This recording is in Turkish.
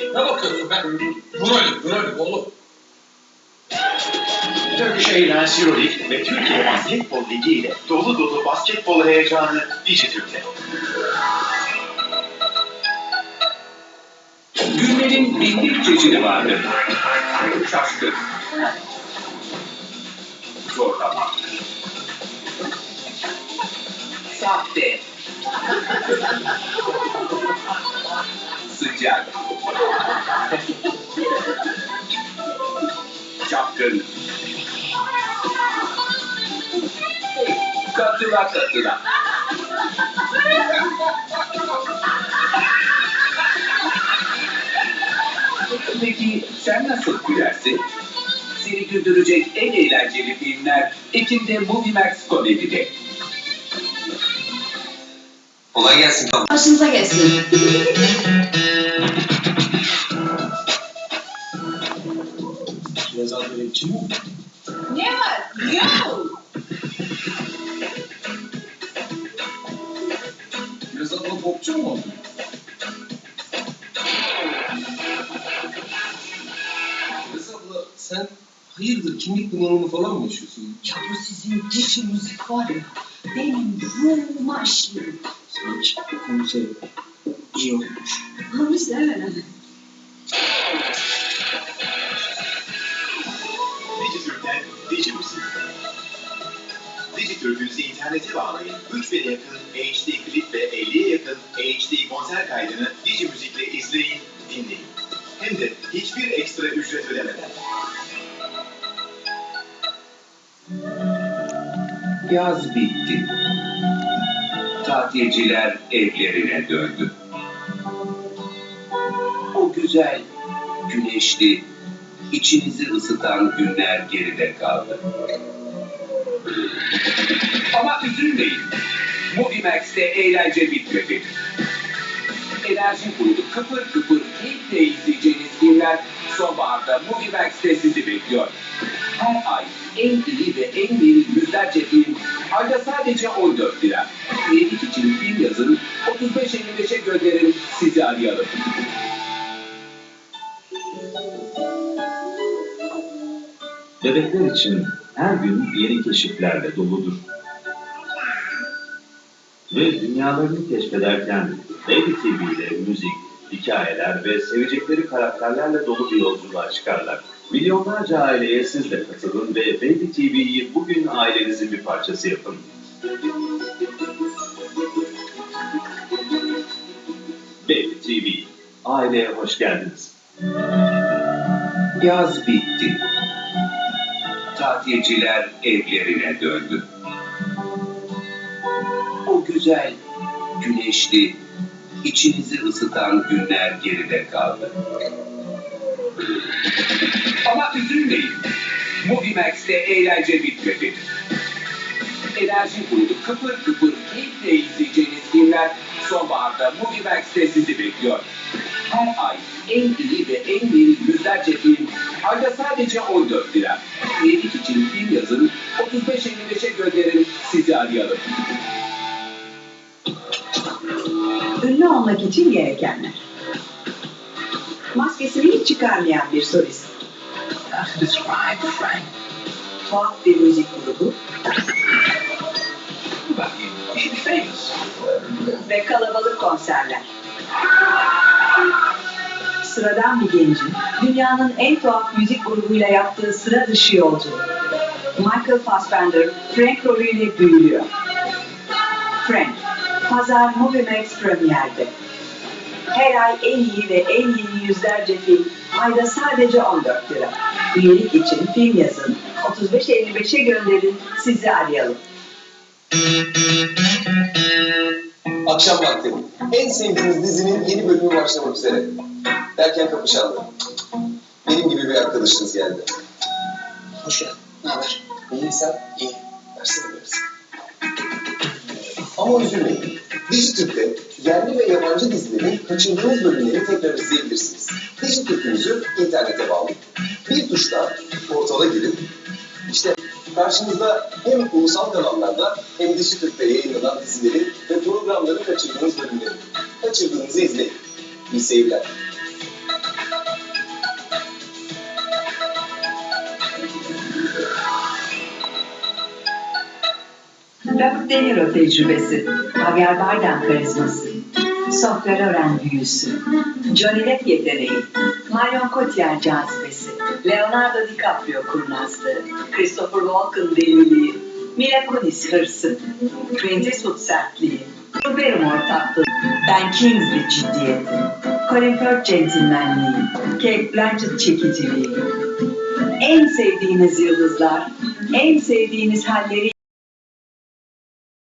Ne bakıyorsun be? Burali, Burali oğlum. Turkish Airlines Euroleague ve Türkiye Basketbol Ligi ile dolu dolu basketbol heyecanı Dijitürk'te. Güllerin bin bir çeşidi vardır. Şaşkın. Zorlama. Sahte. Sıcak. Çapkın. Katıla katıla. Peki sen nasıl gülersin? Seni güldürecek en eğlenceli filmler Ekim'de Movie Max Comedy'de. Kolay gelsin tamam. Başınıza gelsin. Biraz daha böyle mi? Ne var? Yok. Biraz abla popçu mu oldu? Biraz abla sen hayırdır kimlik bunalımı falan mı yaşıyorsun? Ya bu sizin dişi müzik var ya. Benim ruhuma işliyor. Sanki konser iyi olmuş. Ama sen. Dijitürk'ten Dijimüzik. Dijitürk'ünüzü internete bağlayın. 3000'e yakın HD klip ve 50'ye yakın HD konser kaydını Dijimüzik'le izleyin, dinleyin. Hem de hiçbir ekstra ücret ödemeden. Yaz bitti. Tatilciler evlerine döndü. O güzel, güneşli, içinizi ısıtan günler geride kaldı. Ama üzülmeyin. Movie Max'te eğlence bitmedi. Enerji grubu kıpır kıpır keyifle izleyeceğiniz filmler sonbaharda Movie Max'te sizi bekliyor. Her ay en iyi ve en yeni yüzlerce film ayda sadece 14 lira. Üyelik için film yazın 35-55'e gönderin sizi arayalım. Bebekler için her gün yeni keşiflerle doludur. Ve dünyalarını keşfederken Baby TV ile müzik, hikayeler ve sevecekleri karakterlerle dolu bir yolculuğa çıkarlar. Milyonlarca aileye siz de katılın ve Baby TV'yi bugün ailenizin bir parçası yapın. Baby TV, aileye hoş geldiniz. Yaz bitti. Tatilciler evlerine döndü. O güzel, güneşli, içinizi ısıtan günler geride kaldı. Ama üzülmeyin. Movie Max'te eğlence bitmedi. Enerji grubu kıpır kıpır keyifle izleyeceğiniz filmler sonbaharda Movie Max'te sizi bekliyor. Her ay en iyi ve en yeni yüzlerce film ayda sadece 14 lira. Üyelik için film yazın 35-55'e gönderin sizi arayalım. Ünlü olmak için gerekenler. Maskesini hiç çıkarmayan bir solist. Tuhaf bir müzik grubu ve kalabalık konserler. Sıradan bir gencin dünyanın en tuhaf müzik grubuyla yaptığı sıra dışı yolculuğu. Michael Fassbender, Frank rolüyle büyülüyor. Frank, Pazar Movie Max Premier'de. Her ay en iyi ve en yeni yüzlerce film, ayda sadece 14 lira. Üyelik için film yazın, 35-55'e gönderin, sizi arayalım. Akşam vakti. En sevdiğiniz dizinin yeni bölümü başlamak üzere. Derken kapı çaldı. Benim gibi bir arkadaşınız geldi. Hoş geldin. Ne haber? İyi sen? İyi. Versene biraz. Ama üzülmeyin. Dijitürk'te yerli ve yabancı dizilerin kaçırdığınız bölümleri tekrar izleyebilirsiniz. Dijitürk'ünüzü internete bağlayın. Bir tuşla portala girip işte karşınızda hem ulusal kanallarda hem Dijitürk'te yayınlanan dizileri ve programları kaçırdığınız bölümleri. Kaçırdığınızı izleyin. İyi seyirler. Robert De Niro tecrübesi, Javier Bardem karizması, Sofya Loren büyüsü, Johnny Depp yeteneği, Marion Cotillard cazibesi, Leonardo DiCaprio kurnazlığı, Christopher Walken deliliği, Mila Kunis hırsı, Clint Eastwood sertliği, Drew Barrymore tatlı, Ben Kingsley ciddiyeti, Colin Firth centilmenliği, Kate Blanchett çekiciliği, en sevdiğiniz yıldızlar, en sevdiğiniz halleri